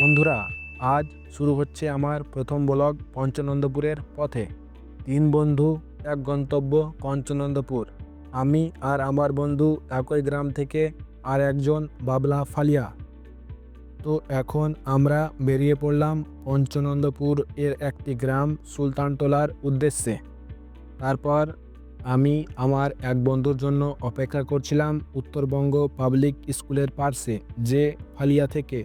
বন্ধুরা, আজ শুরু হচ্ছে আমার প্রথম ব্লগ পঞ্চনন্দপুরের পথে। তিন বন্ধু, এক গন্তব্য পঞ্চনন্দপুর। আমি আর আমার বন্ধু একই গ্রাম থেকে আর একজন বাবলা ফালিয়া। তো এখন আমরা বেরিয়ে পড়লাম পঞ্চনন্দপুর এর একটি গ্রাম সুলতানটোলার উদ্দেশ্যে। তারপর আমি আমার এক বন্ধুর জন্য অপেক্ষা করছিলাম উত্তরবঙ্গ পাবলিক স্কুলের পার্শ্বে যে ফালিয়া থেকে।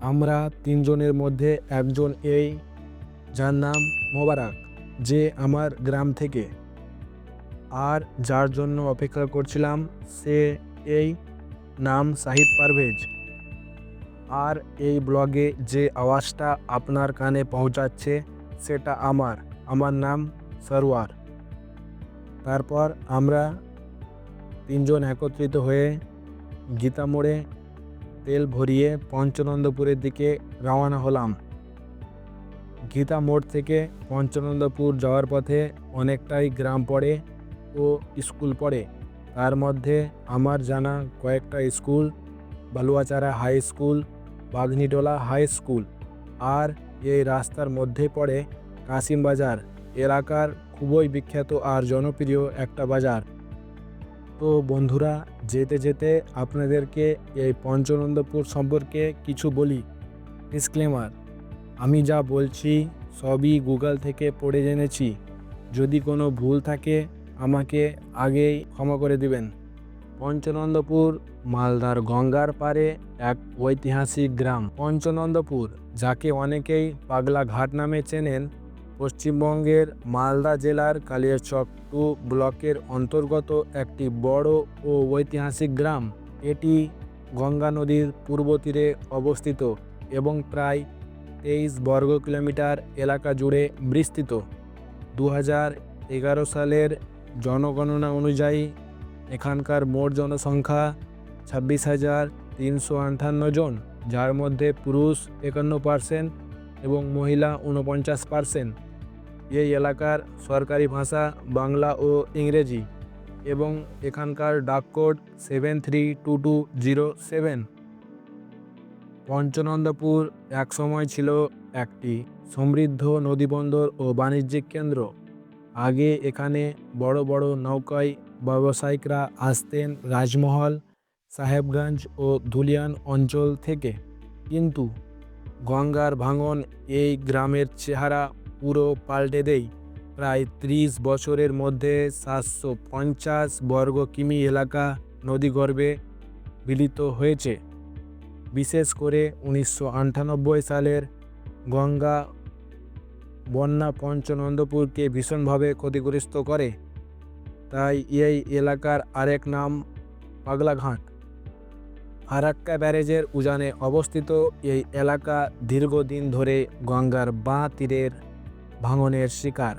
আমরা তিনজনের মধ্যে একজন এই, যার নাম মোবারক, যে আমার গ্রাম থেকে। আর যার জন্য অপেক্ষা করছিলাম, সে এই নাম সাহিদ পারভেজ। আর এই ব্লগে যে আওয়াজটা আপনার কানে পৌঁছাচ্ছে, সেটা আমার আমার নাম সরওয়ার। তারপর আমরা তিনজন একত্রিত হয়ে গীতা মোড়ে তেল ভরিয়ে পঞ্চনন্দপুরের দিকে রওনা হলাম। গীতা মোড় থেকে পঞ্চনন্দপুর যাওয়ার পথে অনেকটাই গ্রাম পড়ে ও স্কুল পড়ে। তার মধ্যে আমার জানা কয়েকটা school, Baluachara high school Bagnitola high school আর এই রাস্তার মধ্যে পড়ে কাশিম বাজার এলাকার খুবই বিখ্যাত আর জনপ্রিয় একটা বাজার। তো বন্ধুরা, যেতে যেতে আপনাদেরকে এই পঞ্চনন্দপুর সম্পর্কে কিছু বলি। ডিসক্লেমার আমি যা বলছি সবই গুগল থেকে পড়ে জেনেছি। যদি কোনো ভুল থাকে, আমাকে আগেই ক্ষমা করে দিবেন। পঞ্চনন্দপুর মালদার গঙ্গার পারে এক ঐতিহাসিক গ্রাম। পঞ্চনন্দপুর, যাকে অনেকেই পাগলা ঘাট নামে চেনেন পশ্চিমবঙ্গের মালদা জেলার কালিয়াচক টু ব্লকের অন্তর্গত একটি বড় ও ঐতিহাসিক গ্রাম। এটি গঙ্গা নদীর পূর্ব তীরে অবস্থিত এবং প্রায় তেইশ বর্গ কিলোমিটার এলাকা জুড়ে বিস্তৃত। দু এগারো সালের জনগণনা অনুযায়ী এখানকার মোট জনসংখ্যা ছাব্বিশ হাজার তিনশো আটান্ন জন, যার মধ্যে পুরুষ একান্ন পার্সেন্ট এবং মহিলা ঊনপঞ্চাশ পার্সেন্ট এই এলাকার সরকারি ভাষা, বাংলা ও ইংরেজি এবং এখানকার ডাক code seven three two two zero seven. Panchanandapur একসময় ছিল একটি সমৃদ্ধ নদীবন্দর ও বাণিজ্যিক কেন্দ্র। আগে এখানে বড় বড় নৌকায় ব্যবসায়িকরা আসতেন রাজমহল, সাহেবগঞ্জ ও ধুলিয়ান অঞ্চল থেকে। কিন্তু গঙ্গার ভাঙন এই গ্রামের চেহারা পুরো পাল্টে দেয় প্রায় ত্রিশ বছরের মধ্যে সাতশো পঞ্চাশ বর্গ কিমি এলাকা নদীগর্ভে বিলিত হয়েছে। বিশেষ করে উনিশশো আটানব্বই সালের গঙ্গা বন্যা পঞ্চনন্দপুরকে ভীষণভাবে ক্ষতিগ্রস্ত করে। তাই এই এলাকার আরেক নাম পাগলাঘাট। আরাক্কা ব্যারেজের উজানে অবস্থিত এই এলাকা দীর্ঘদিন ধরে গঙ্গার বাঁ তীরের ভাঙনের শিকার।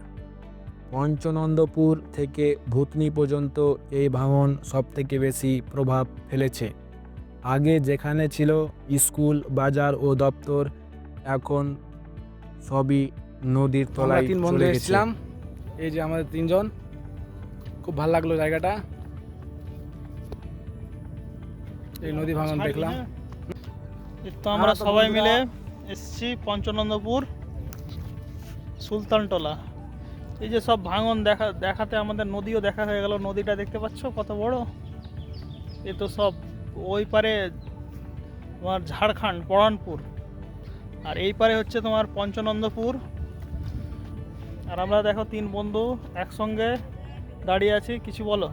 পঞ্চনন্দপুর থেকে ভূতনি পর্যন্ত এই ভাঙন সবথেকে বেশি প্রভাব ফেলেছে। আগে যেখানে ছিল স্কুল বাজার ও দপ্তর এখন সবই নদীর তলায় তিন বন্ধু এসেছিলাম। এই যে আমাদের তিনজন। খুব ভালো লাগল জায়গাটা। এই নদী ভাঙন দেখলাম। তো আমরা হ্যাঁ, সবাই মিলে এসেছি পঞ্চনন্দপুর। সুলতানটোলা এই যে সব ভাঙন দেখা, দেখাতে আমাদের নদীও দেখা হয়ে গেল। নদীটা দেখতে পাচ্ছ কত বড়? এ তো সব ওই পারে তোমার ঝাড়খণ্ড, পরানপুর। আর এই পারে হচ্ছে তোমার পঞ্চনন্দপুর। আর আমরা দেখো তিন বন্ধু একসঙ্গে দাঁড়িয়ে আছি। কিছু বলো?